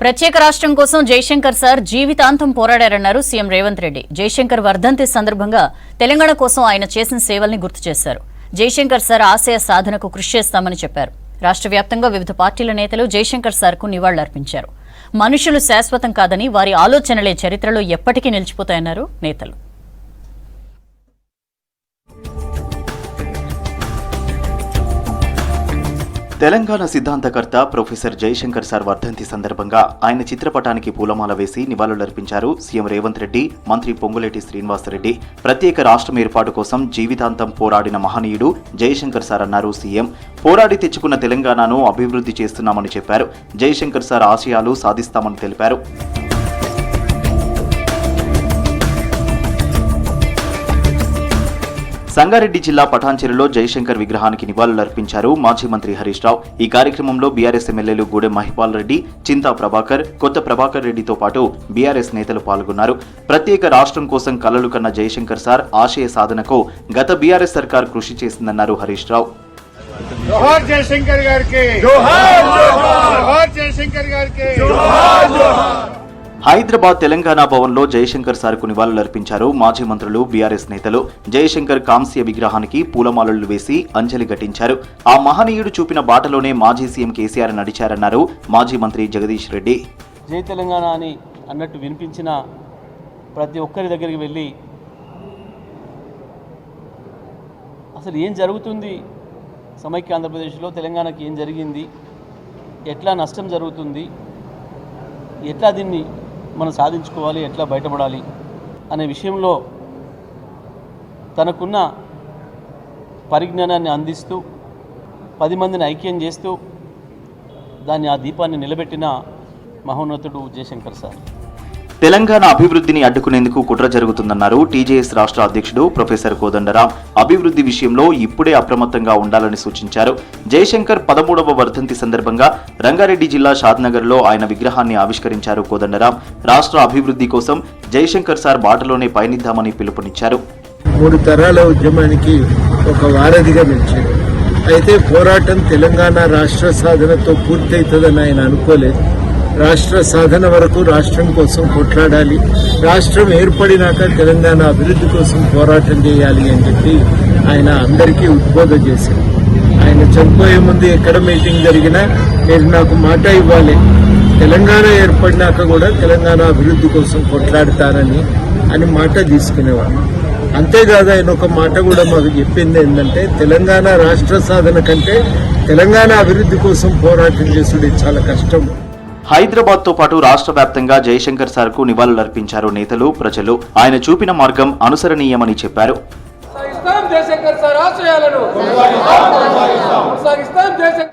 ప్రత్యేక రాష్ట్రం కోసం జైశంకర్ సార్ జీవితాంతం పోరాడారన్నారు సీఎం రేవంత్ రెడ్డి. జైశంకర్ వర్ధంతి సందర్భంగా తెలంగాణ కోసం ఆయన చేసిన సేవల్ని గుర్తు చేశారు. జైశంకర్ సార్ ఆశయ సాధనకు కృషి చేస్తామని చెప్పారు. రాష్ట్ర వ్యాప్తంగా వివిధ పార్టీల నేతలు జైశంకర్ సార్కు నివాళులర్పించారు. మనుషులు శాశ్వతం కాదని వారి ఆలోచనలే చరిత్రలో ఎప్పటికీ నిలిచిపోతాయన్నారు నేతలు. తెలంగాణ సిద్ధాంతకర్త ప్రొఫెసర్ జయశంకర్ సార్ వర్ధంతి సందర్భంగా ఆయన చిత్రపటానికి పూలమాల వేసి నివాళులర్పించారు సీఎం రేవంత్ రెడ్డి మంత్రి పొంగులేటి శ్రీనివాసరెడ్డి. ప్రత్యేక రాష్ట్రం ఏర్పాటు కోసం జీవితాంతం పోరాడిన మహనీయుడు జయశంకర్ సార్ అన్నారు సీఎం. పోరాడి తెచ్చుకున్న తెలంగాణను అభివృద్ధి చేస్తున్నామని చెప్పారు. జయశంకర్ సార్ ఆశయాలు సాధిస్తామని తెలిపారు. సంగారెడ్డి జిల్లా పటాన్చెరులో జయశంకర్ విగ్రహానికి నివాళులర్పించారు మాజీ మంత్రి హరీష్ రావు. ఈ కార్యక్రమంలో బీఆర్ఎస్ ఎమ్మెల్యేలు గూడెం మహిపాల్ రెడ్డి చింతా ప్రభాకర్ కొత్త ప్రభాకర్ రెడ్డితో పాటు బీఆర్ఎస్ నేతలు పాల్గొన్నారు. ప్రత్యేక రాష్ట్రం కోసం కలలు కన్న జయశంకర్ సార్ ఆశయ సాధనకు గత బీఆర్ఎస్ సర్కార్ కృషి చేసిందన్నారు హరీష్ రావు. జయశంకర్ గారికి. జయశంకర్ గారికి. హైదరాబాద్ తెలంగాణ భవన్లో జయశంకర్ సార్కు నివాళులర్పించారు మాజీ మంత్రులు బీఆర్ఎస్ నేతలు. జయశంకర్ కాంస్య విగ్రహానికి పూలమాలలు వేసి అంజలి ఘటించారు. ఆ మహనీయుడు చూపిన బాటలోనే మాజీ సీఎం కేసీఆర్ నడిచారన్నారు మాజీ మంత్రి జగదీష్ రెడ్డి. జై తెలంగాణ అని అన్నట్టు వినిపించిన ప్రతి ఒక్కరి దగ్గరికి వెళ్ళి అసలు ఏం జరుగుతుంది? సమైక్య ఆంధ్రప్రదేశ్లో తెలంగాణకి ఏం జరిగింది? ఎట్లా నష్టం జరుగుతుంది? ఎట్లా దీన్ని మనం సాధించుకోవాలి ఎట్లా బయటపడాలి అనే విషయంలో తనకున్న పరిజ్ఞానాన్ని అందిస్తూ పది మందిని ఐక్యం చేస్తూ దాన్ని ఆ దీపాన్ని నిలబెట్టిన మహోన్నతుడు జయశంకర్ సార్. తెలంగాణ అభివృద్ధిని అడ్డుకునేందుకు కుట్ర జరుగుతుందన్నారు టీజేఎస్ రాష్ట్ర అధ్యక్షుడు ప్రొఫెసర్ కోదండరాం. అభివృద్ధి విషయంలో ఇప్పుడే అప్రమత్తంగా ఉండాలని సూచించారు. జయశంకర్ పదమూడవ వర్ధంతి సందర్భంగా రంగారెడ్డి జిల్లా షాద్నగర్లో ఆయన విగ్రహాన్ని ఆవిష్కరించారు కోదండరాం. రాష్ట్ర అభివృద్ధి కోసం జయశంకర్ సార్ బాటలోనే పయనిద్దామని పిలుపునిచ్చారు. మూడు తరాల ఉద్యమానికి ఒక వారధిగా నిలిచారు. అయితే పోరాటం తెలంగాణ రాష్ట్ర సాధనతో పూర్తవుతుందని ఆయన అనుకోలేదు. రాష్ట్ర సాధన వరకు రాష్ట్రం కోసం కొట్లాడాలి రాష్ట్రం ఏర్పడినాక తెలంగాణ అభివృద్ధి కోసం పోరాటం చేయాలి అని చెప్పి ఆయన అందరికీ ఉద్బోధ చేశారు. ఆయన చనిపోయే ముందు ఎక్కడ మీటింగ్ జరిగినా మీరు నాకు మాట ఇవ్వాలి. తెలంగాణ ఏర్పడినాక కూడా తెలంగాణ అభివృద్ధి కోసం కొట్లాడతానని అని మాట తీసుకునేవాడు. అంతేకాదు ఆయన ఒక మాట కూడా మాకు చెప్పింది ఏంటంటే తెలంగాణ రాష్ట్ర సాధన కంటే తెలంగాణ అభివృద్ధి కోసం పోరాటం చేసుడు చాలా కష్టం. హైదరాబాద్తో పాటు రాష్ట్ర వ్యాప్తంగా జయశంకర్ సార్కు నివాళులర్పించారు నేతలు ప్రజలు. ఆయన చూపిన మార్గం అనుసరణీయమని చెప్పారు. జయశంకర్ సార్ ఆశయాలను.